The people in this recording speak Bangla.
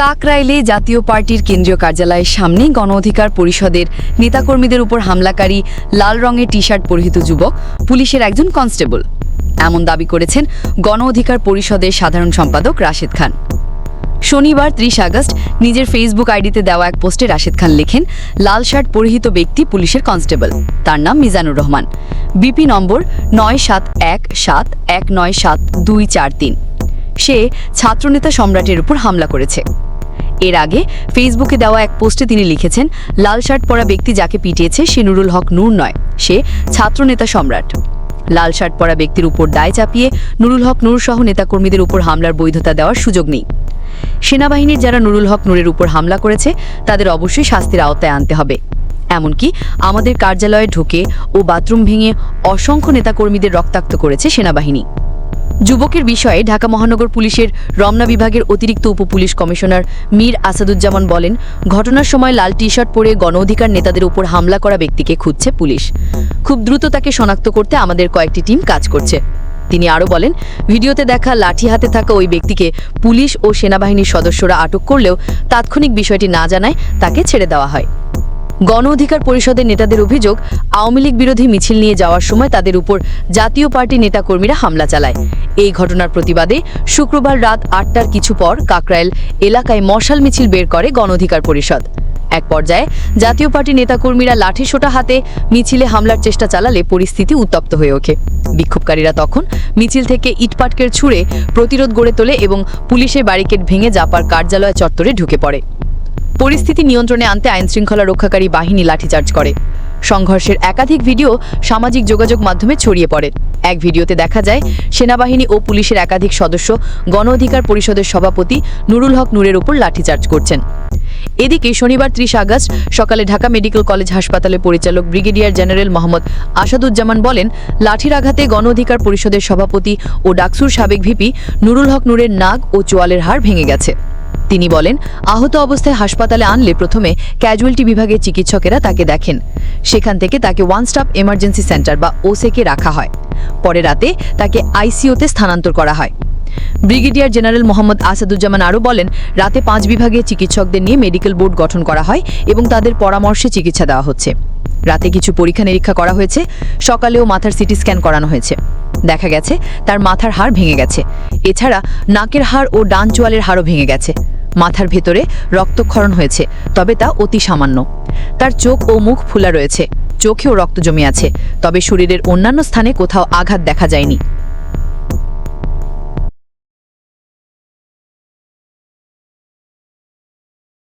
কাকরাইলে জাতীয় পার্টির কেন্দ্রীয় কার্যালয়ের সামনে গণ অধিকার পরিষদের নেতাকর্মীদের উপর হামলাকারী লাল রঙের টি শার্ট পরিহিত যুবক পুলিশের একজন কনস্টেবল। এমন দাবি করেছেন গণ অধিকার পরিষদের সাধারণ সম্পাদক রাশেদ খান। শনিবার ত্রিশ আগস্ট নিজের ফেসবুক আইডিতে দেওয়া এক পোস্টে রাশেদ খান লেখেন, লাল শার্ট পরিহিত ব্যক্তি পুলিশের কনস্টেবল। তার নাম মিজানুর রহমান। বিপি নম্বর নয় সাত এক সাত এক নয় সাত দুই চার তিন। সে ছাত্রনেতা সম্রাটের উপর হামলা করেছে। এর আগে ফেসবুকে দেওয়া এক পোস্টে তিনি লিখেছেন, লাল শার্ট পরা ব্যক্তি যাকে পিটিয়েছে সে নুরুল হক নূর নয়, সে ছাত্রনেতা সম্রাট। লাল শার্ট পরা ব্যক্তির উপর দায় চাপিয়ে নুরুল হক নূর সহ নেতাকর্মীদের উপর হামলার বৈধতা দেওয়ার সুযোগ নেই। সেনাবাহিনীর যারা নুরুল হক নূরের উপর হামলা করেছে, তাদের অবশ্যই শাস্তির আওতায় আনতে হবে। এমনকি আমাদের কার্যালয়ে ঢুকে ও বাথরুম ভেঙে অসংখ্য নেতাকর্মীদের রক্তাক্ত করেছে সেনাবাহিনী। যুবকের বিষয়ে ঢাকা মহানগর পুলিশের রমনা বিভাগের অতিরিক্ত উপপুলিশ কমিশনার মীর আসাদুজ্জামান বলেন, ঘটনার সময় লাল টি শার্ট পরে গণ অধিকার নেতাদের উপর হামলা করা ব্যক্তিকে খুঁজছে পুলিশ। খুব দ্রুত তাকে শনাক্ত করতে আমাদের কয়েকটি টিম কাজ করছে। তিনি আরও বলেন, ভিডিওতে দেখা লাঠি হাতে থাকা ওই ব্যক্তিকে পুলিশ ও সেনাবাহিনীর সদস্যরা আটক করলেও তাৎক্ষণিক বিষয়টি না জানায় তাকে ছেড়ে দেওয়া হয়। গণ অধিকার পরিষদের নেতাদের অভিযোগ, আওয়ামী লীগ বিরোধী মিছিল নিয়ে যাওয়ার সময় তাদের উপর জাতীয় পার্টি নেতাকর্মীরা হামলা চালায়। এই ঘটনার প্রতিবাদে শুক্রবার রাত আটটার কিছু পর কাকরাইল এলাকায় মশাল মিছিল বের করে গণ অধিকার পরিষদ। এক পর্যায়ে জাতীয় পার্টি নেতাকর্মীরা লাঠি সোটা হাতে মিছিলে হামলার চেষ্টা চালালে পরিস্থিতি উত্তপ্ত হয়ে ওঠে। বিক্ষোভকারীরা তখন মিছিল থেকে ইটপাটকের ছুঁড়ে প্রতিরোধ গড়ে তোলে এবং পুলিশের ব্যারিকেড ভেঙে জাপার কার্যালয় চত্বরে ঢুকে পড়ে। পরিস্থিতি নিয়ন্ত্রণে আনতে আইনশৃঙ্খলা রক্ষাকারী বাহিনী লাঠিচার্জ করে। সংঘর্ষের একাধিক ভিডিও সামাজিক যোগাযোগ মাধ্যমে ছড়িয়ে পড়ে। এক ভিডিওতে দেখা যায়, সেনাবাহিনী ও পুলিশের একাধিক সদস্য, গণ অধিকার পরিষদের সভাপতি নুরুল হক নূরের উপর লাঠিচার্জ করছেন। এদিকে শনিবার ত্রিশ আগস্ট সকালে ঢাকা মেডিকেল কলেজ হাসপাতালের পরিচালক ব্রিগেডিয়ার জেনারেল মোহাম্মদ আসাদুজ্জামান বলেন, লাঠির আঘাতে গণ অধিকার পরিষদের সভাপতি ও ডাকসুর সাবেক ভিপি নুরুল হক নূরের নাক ও চোয়ালের হাড় ভেঙে গেছে। তিনি বলেন, আহত অবস্থায় হাসপাতালে আনলে প্রথমে ক্যাজুয়ালিটি বিভাগের চিকিৎসকেরা তাকে দেখেন। সেখান থেকে তাকে ওয়ান স্টপ এমার্জেন্সি সেন্টার বা ওসেকে রাখা হয়। পরে রাতে তাকে আইসিইউতে স্থানান্তর করা হয়। ব্রিগেডিয়ার জেনারেল মোহাম্মদ আসাদুজ্জামান আরও বলেন, রাতে পাঁচ বিভাগের চিকিৎসকদের নিয়ে মেডিকেল বোর্ড গঠন করা হয় এবং তাদের পরামর্শে চিকিৎসা দেওয়া হচ্ছে। রাতে কিছু পরীক্ষা নিরীক্ষা করা হয়েছে, সকালেও মাথার সিটি স্ক্যান করানো হয়েছে। দেখা গেছে, তার মাথার হাড় ভেঙে গেছে। এছাড়া নাকের হাড় ও ডান চোয়ালের হাড়ও ভেঙে গেছে। মাথার ভেতরে রক্তক্ষরণ হয়েছে, তবে তা অতি সামান্য। তার চোখ ও মুখ ফুলা রয়েছে, চোখেও রক্ত জমে আছে, তবে শরীরের অন্যান্য স্থানে কোথাও আঘাত দেখা যায়নি।